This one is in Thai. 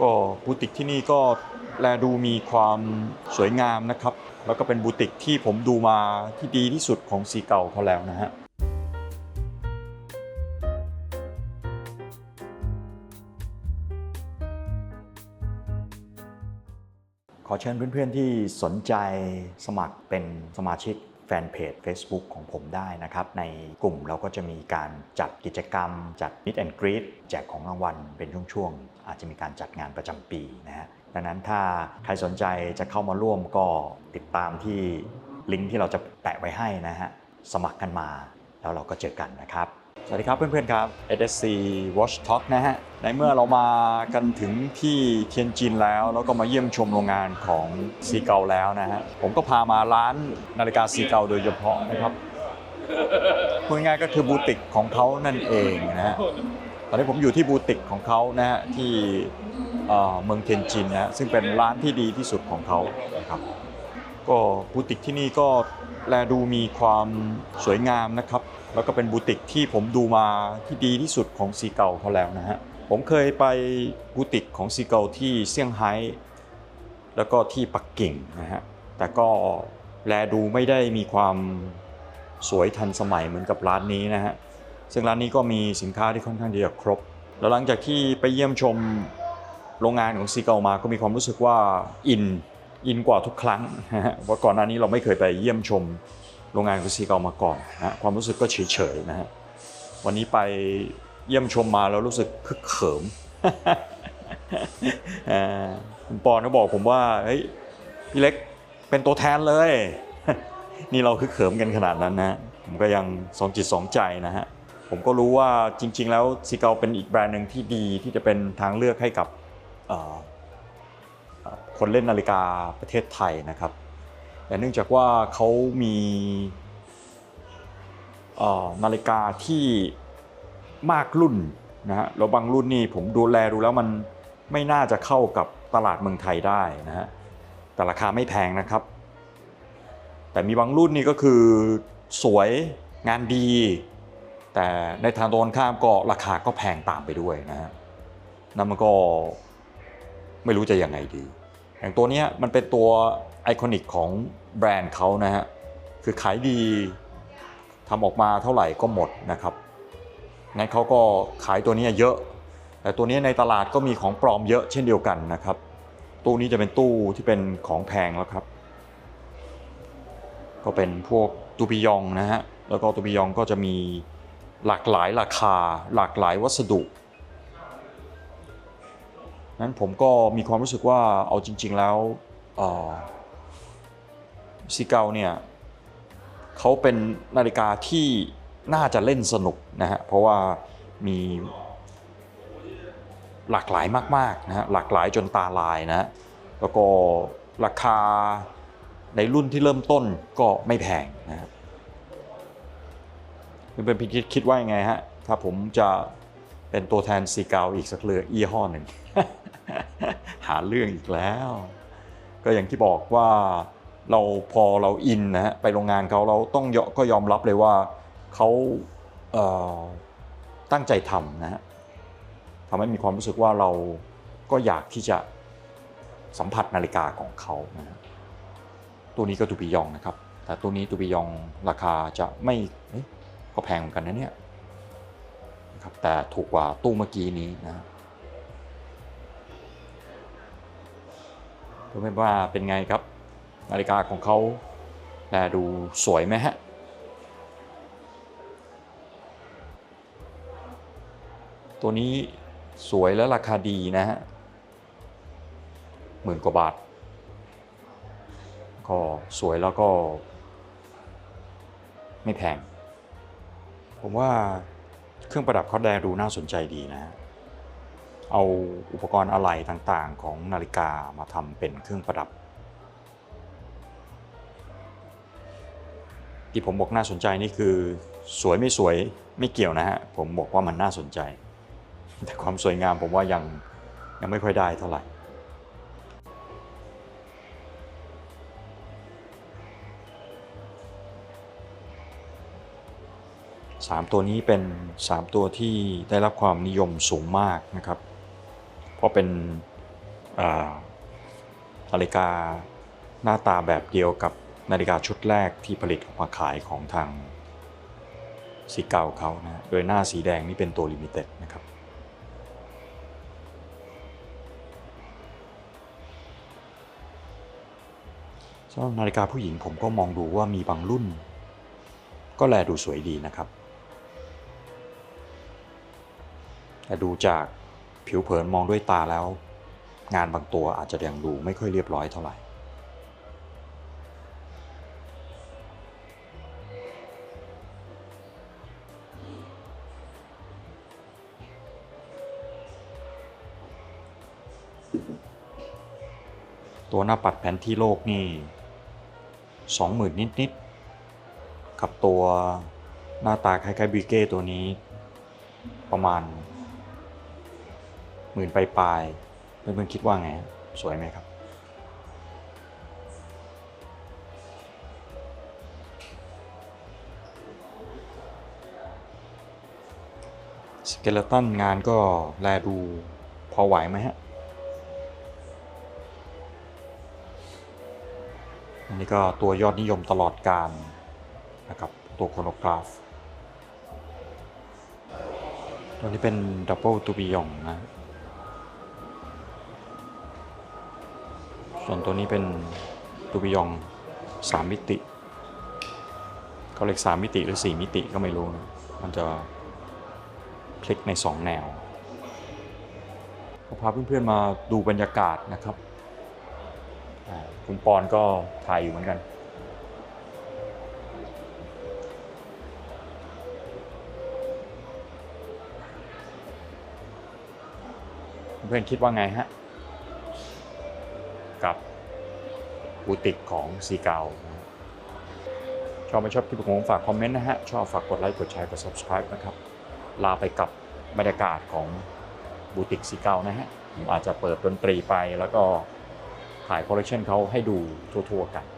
ก็บูติกที่นี่ก็แลดูมีความสวยงามนะครับ แล้วก็เป็นบูติกที่ผมดูมาที่ดีที่สุดของสีเก่าเขาแล้วนะฮะขอเชิญเพื่อนๆที่สนใจสมัครเป็นสมาชิก แฟนเพจ Facebook ของผมได้นะครับ ในกลุ่มเราก็จะมีการจัดกิจกรรม จัด Meet and Greet แจกของรางวัลเป็นช่วงๆ อาจจะมีการจัดงานประจำปีนะฮะดังนั้นถ้าใครสนใจจะเข้ามาร่วมก็ติดตามที่ลิงก์ที่เราจะแปะไว้ให้นะฮะสมัครกันมาแล้วเราก็เจอกันนะครับ สวัสดีครับเพื่อนๆครับ SSC Watch Talk นะฮะ ในเมื่อเรามากันถึงที่เทียนจินแล้ว แล้วก็มาเยี่ยมชมโรงงานของซีเกาแล้วนะฮะ ผมก็พามาร้านนาฬิกาซีเกาโดยเฉพาะนะครับพูดง่ายๆก็คือบูติกของเขานั่นเองนะฮะ ตอนนี้ผมอยู่ที่บูติกของเขานะฮะที่เมืองเทียนจินนะฮะซึ่งเป็นร้านที่ดีที่สุดของเขานะครับ ก็บูติกที่นี่ก็แลดูมีความสวยงามนะครับ แล้วก็เป็นบูติกที่ผมดูมาที่ดีที่สุดของซีเกาเขาแล้วนะฮะผมเคยไปบูติกของซีเกาที่เซี่ยงไฮ้แล้วก็ที่ปักกิ่งนะฮะแต่ก็แลดูไม่ได้มีความสวยทันสมัยเหมือนกับร้านนี้นะฮะซึ่งร้านนี้ก็มีสินค้าที่ค่อนข้างที่จะครบ แล้วหลังจากที่ไปเยี่ยมชมโรงงานของซีเกามาก็มีความรู้สึกว่าอินอินกว่าทุกครั้งเพราะก่อนหน้านี้เราไม่เคยไปเยี่ยมชม โรงงานของซีเกามาก่อนนะฮะความรู้สึกก็เฉยๆนะฮะวันนี้ไปเยี่ยมชมมาแล้วรู้สึกคึกเขิมอ่าคุณปอนก็บอกผมว่าเฮ้ยพี่เล็กเป็นตัวแทนเลย นี่เราคึกเขิมกันขนาดนั้นนะผมก็ยังสองจิตสองใจนะฮะผมก็รู้ว่าจริง ๆ แล้วซีเกาเป็นอีกแบรนด์หนึ่งที่ดีที่จะเป็นทางเลือกให้กับคนเล่นนาฬิกาประเทศไทยนะครับ แต่เนื่องจากว่าเขามีนาฬิกาที่มากรุ่นนะฮะแล้วบางรุ่นนี่ผมดูแลดูแล้วมันไม่น่าจะเข้ากับตลาดเมืองไทยได้นะฮะแต่ราคาไม่แพงนะครับ แต่มีบางรุ่นนี่ก็คือสวยงานดี แต่ในทางตรงกันข้ามก็ราคาก็แพงตามไปด้วยนะฮะนั่นมันก็ไม่รู้จะยังไงดี อย่างตัวนี้มันเป็นตัว ไอคอนิกของแบรนด์เขานะฮะคือขายดีทำออกมาเท่าไหร่ก็หมดนะครับงั้นเขาก็ขายตัวนี้เยอะ แต่ตัวนี้ในตลาดก็มีของปลอมเยอะเช่นเดียวกันนะครับ ตู้นี้จะเป็นตู้ที่เป็นของแพงแล้วครับ ก็เป็นพวกตูปิยองนะฮะ แล้วก็ตูปิยองก็จะมีหลากหลายราคาหลากหลายวัสดุ นั้นผมก็มีความรู้สึกว่าเอาจริง ๆแล้ว ซีเกาเนี่ยเขาเป็นนาฬิกาที่น่าจะเล่นสนุกนะฮะเพราะว่ามีหลากหลายมากๆนะฮะหลากหลายจนตาลายนะฮะแล้วก็ราคาในรุ่นที่เริ่มต้นก็ไม่แพงนะครับเป็นพี่คิดคิดว่ายังไงฮะถ้าผมจะเป็นตัวแทนซีเกาอีกสักเรือยี่ห้อหนึ่ง หาเรื่องอีกแล้ว ก็อย่างที่บอกว่า เราพอเราอินนะฮะไปโรงงานเขาเราต้องยก็ยอมรับเลยว่าเขาเอ่อตั้งใจทำนะฮะทำให้มีความรู้สึกว่าเราก็อยากที่จะสัมผัสนาฬิกาของเขานะฮะตัวนี้ก็ตูปิยองนะครับ แต่ตัวนี้ตูปิยองราคาจะไม่เอก็แพงเหมือนกันนะเนี่ยนะครับแต่ถูกกว่าตู้เมื่อกี้นี้นะรู้ไหมว่าเป็นไงครับ นาฬิกาของเขาแลดูสวยไหมฮะ ตัวนี้สวยและราคาดีนะฮะหมื่นกว่าบาท ก็สวยแล้วก็ ไม่แพง ผมว่าเครื่องประดับเขาแลดูน่าสนใจดีนะฮะเอาอุปกรณ์อะไหล่ต่างๆ ของนาฬิกามาทำเป็นเครื่องประดับ ที่ผมบอกน่าสนใจนี่คือ สวยไม่สวยไม่เกี่ยวนะฮะผมบอกว่ามันน่าสนใจ แต่ความสวยงามผมว่ายังยังไม่ค่อยได้เท่าไหร่สามตัวนี้เป็นสามตัวที่ได้รับความนิยมสูงมากนะครับ เพราะเป็นอ่านาฬิกาหน้าตาแบบเดียวกับ นาฬิกาชุดแรกที่ผลิตออกมาขายของทางสีเก่าเขานะโดยหน้าสีแดงนี่เป็นตัวลิมิเต็ดนะครับ สำหรับนาฬิกาผู้หญิงผมก็มองดูว่ามีบางรุ่น ก็แลดูสวยดีนะครับ แต่ดูจากผิวเผินมองด้วยตาแล้ว งานบางตัวอาจจะยังดูไม่ค่อยเรียบร้อยเท่าไหร่ ตัวหน้าปัดแผนที่โลกนี่สองหมื่นนิดๆกับตัวหน้าตาคล้ายๆบิเก้ตัวนี้ ประมาณหมื่นปลายๆเพื่อนๆคิดว่าไง สวยไหมครับ สเกลตันงานก็แลดูพอไหวไหมฮะ นนี้ก็ตัวยอดนิยมตลอดการนะครับตัวโคโนกราฟ ตัวนี้เป็นดับเบิลตูบิยองนะส่วนตัวนี้เป็นตูบิยองสามมิติเขาเรียกสามมิติหรือสี่มิติก็ไม่รู้นะมันจะพลิกในสองแนวก็พาเพื่อนๆมาดูบรรยากาศนะครับ คุณปอนก็ถ่ายอยู่เหมือนกันเพื่อนคิดว่าไงฮะ กับบูติกของซีเกาชอบไม่ชอบคลิปของผมฝากคอมเมนต์นะฮะ ชอบฝากกดไลค์กดแชร์กด subscribe นะครับ ลาไปกับบรรยากาศของบูติกซีเกานะฮะผมอาจจะเปิดดนตรีไปแล้วก็ ถ่ายคอลเลคชันเขาให้ดูทั่วๆกัน